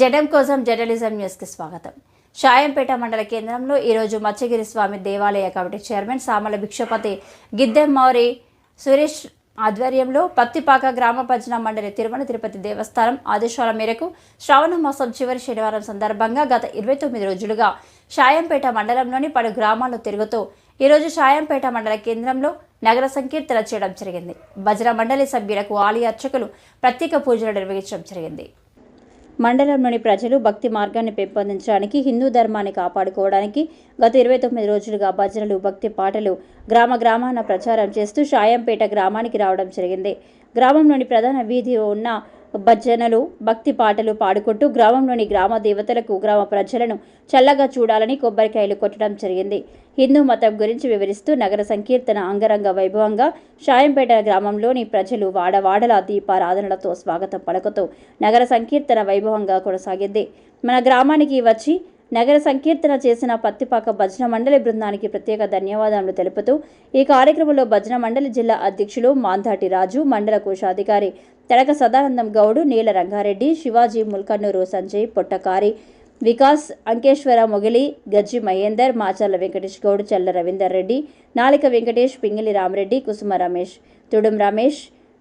జడం కోసం జర్నలిజం న్యూస్కి స్వాగతం. షాయంపేట మండల కేంద్రంలో ఈరోజు మత్స్యగిరి స్వామి దేవాలయ కమిటీ చైర్మన్ సామల భిక్షపతి గిద్దెం మౌరి సురేష్ ఆధ్వర్యంలో పత్తిపాక గ్రామ భజన మండలి తిరుమల తిరుపతి దేవస్థానం ఆదేశాల మేరకు శ్రావణ మాసం చివరి శనివారం సందర్భంగా గత ఇరవై తొమ్మిది రోజులుగా షాయంపేట మండలంలోని పలు గ్రామాల్లో తిరుగుతూ ఈరోజు షాయంపేట మండల కేంద్రంలో నగర సంకీర్తన చేయడం జరిగింది. భజన మండలి సభ్యులకు ఆలయ అర్చకులు ప్రత్యేక పూజలు నిర్వహించడం జరిగింది. మండలంలోని ప్రజలు భక్తి మార్గాన్ని పెంపొందించడానికి హిందూ ధర్మాన్ని కాపాడుకోవడానికి గత ఇరవై తొమ్మిది రోజులుగా భజనలు భక్తి పాటలు గ్రామ గ్రామాన ప్రచారం చేస్తూ షాయంపేట గ్రామానికి రావడం జరిగింది. గ్రామంలోని ప్రధాన వీధిలో ఉన్న భజనలు భక్తి పాటలు పాడుకుంటూ గ్రామంలోని గ్రామ దేవతలకు గ్రామ ప్రజలను చల్లగా చూడాలని కొబ్బరికాయలు కొట్టడం జరిగింది. హిందూ మతం గురించి వివరిస్తూ నగర సంకీర్తన అంగరంగ వైభవంగా షాయంపేట గ్రామంలోని ప్రజలు వాడవాడల దీపారాధనలతో స్వాగతం పలుకుతూ నగర సంకీర్తన వైభవంగా కొనసాగింది. మన గ్రామానికి వచ్చి నగర సంకీర్తన చేసిన పత్తిపాక భజన మండలి బృందానికి ప్రత్యేక ధన్యవాదాలు తెలుపుతూ ఈ కార్యక్రమంలో భజన మండలి జిల్లా అధ్యక్షులు మాంధాటి రాజు మండల కోశాధికారి తెడక సదానందం గౌడు నీల రంగారెడ్డి శివాజీ ముల్కన్నూరు సంజయ్ పొట్టకారి వికాస్ అంకేశ్వర మొగిలి గజ్జి మహేందర్ మాచర్ల వెంకటేష్ గౌడ్ చల్ల రవీందర్ రెడ్డి నాలిక వెంకటేష్ పింగిలి రామరెడ్డి కుసుమ రమేష్ తుడుం రమేష్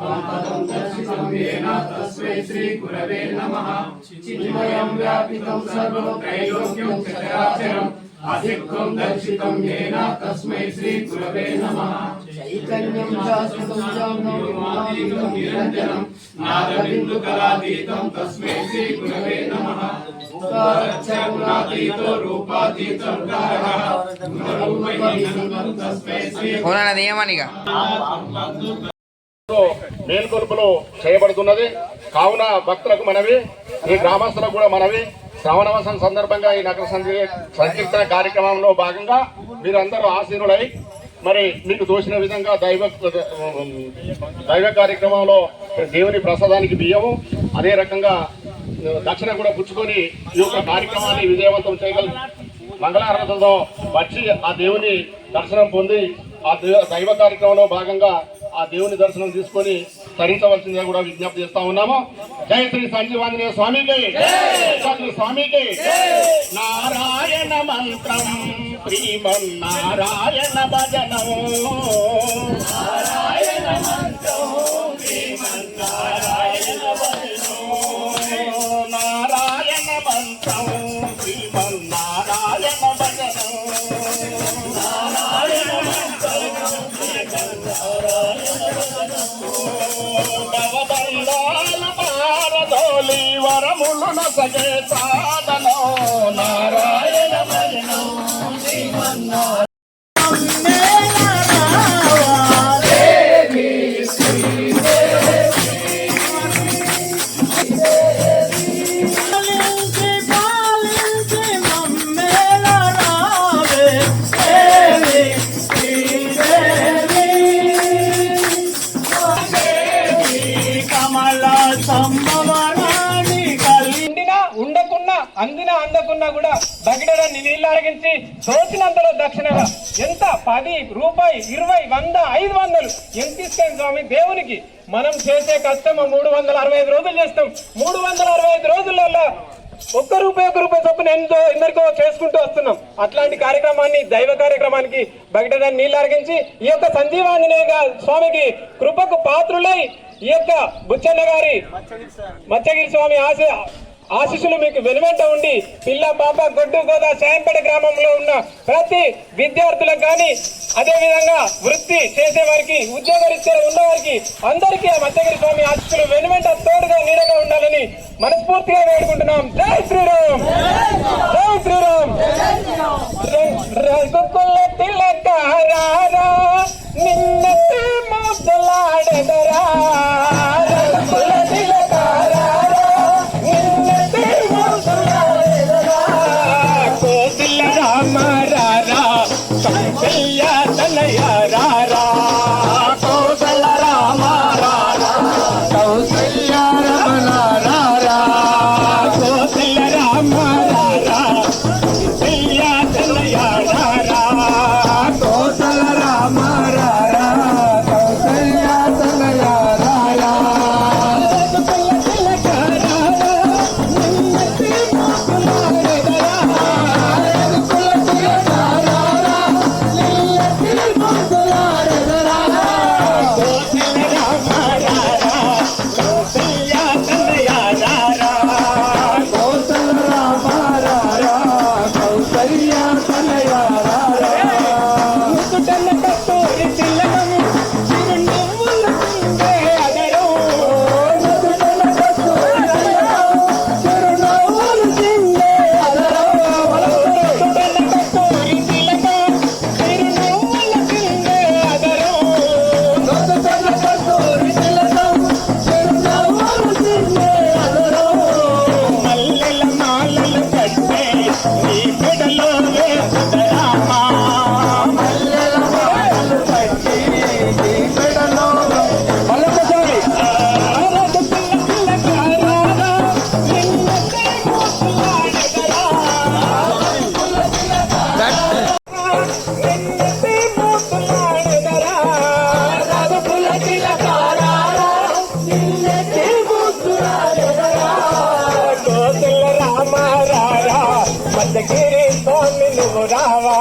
సంతతం చర్చితం తస్మై శ్రీ గురవే నమః చిన్మయం వ్యాపితం సర్వం త్రైలోక్యం చరాచరం అసిద్ధం దర్శితం యేన తస్మై శ్రీ గురవే నమః చైతన్యం శాశ్వతం జానం నిరంజనం నాదబిందు కళాతీతం తస్మై శ్రీ గురవే నమః తస్మై శ్రీ మేల్కొల్పులు చేయబడుతున్నది. కావున భక్తులకు మనవి ఈ గ్రామస్తులకు కూడా మనవి. శ్రావణవాసం సందర్భంగా ఈ నగర సంకీర్తన కార్యక్రమంలో భాగంగా మీరందరూ ఆశీనులై మరి మీకు తోచిన విధంగా దైవ దైవ కార్యక్రమంలో దేవుని ప్రసాదానికి బియ్యము అదే రకంగా దక్షిణ కూడా పుచ్చుకొని ఈ యొక్క కార్యక్రమాన్ని విజయవంతం చేయగల మంగళారతతో వచ్చి ఆ దేవుని దర్శనం పొంది ఆ దైవ కార్యక్రమంలో భాగంగా ఆ దేవుని దర్శనం తీసుకొని తరించవలసిందిగా కూడా విజ్ఞప్తి చేస్తా ఉన్నాము. జయ శ్రీ సంజీవాంజనేయ స్వామికి. స్వామికి. నారాయణ మంత్రం శ్రీమన్నారాయణ భజనం నారాయణ మంత్రం భజనం నారాయణ మంత్రం పారదోలి వరములు నసగే సాధనో. అందకున్నా కూడా బగిడరాన్ని నీళ్ళు అరగించి దోచినంతలో దక్షిణగా ఎంత? పది రూపాయి ఇరవై వంద ఐదు వందలు. ఎంత ఇస్తాం స్వామి దేవునికి మనం చేసే కష్టము మూడు వందల అరవై ఐదు రోజులు చేస్తాం. మూడు వందల అరవై ఐదు రోజులలో ఒక్క రూపాయి ఒక్క రూపాయి చొప్పున ఎంతో ఎందరికో చేసుకుంటూ వస్తున్నాం. అట్లాంటి కార్యక్రమాన్ని దైవ కార్యక్రమానికి బయటదాన్ని నీళ్ళు అరగించి ఈ యొక్క సంజీవాంజనేయ స్వామికి కృపకు పాత్రులై ఈ యొక్క బుచ్చన్న గారి మత్స్యగిరి స్వామి ఆశ ఆశీస్సులు మీకు వెలువెంట ఉండి పిల్ల పాప గొడ్డు గోదా శాయంపేట గ్రామంలో ఉన్న ప్రతి విద్యార్థులకు కానీ అదేవిధంగా వృత్తి చేసే వారికి ఉద్యోగరీత్యా ఉన్నవారికి అందరికీ ఆ స్వామి ఆశీస్సులు వెనువెంట తోడుగా నీడగా ఉండాలని మనస్ఫూర్తిగా వేడుకుంటున్నాం. జై శ్రీరామ్! జై శ్రీరామ్! రఘుకుల తిలక నిన్న మొదలాడదరా రారా మధ్యగిరి స్వామి నువ్వు రావా.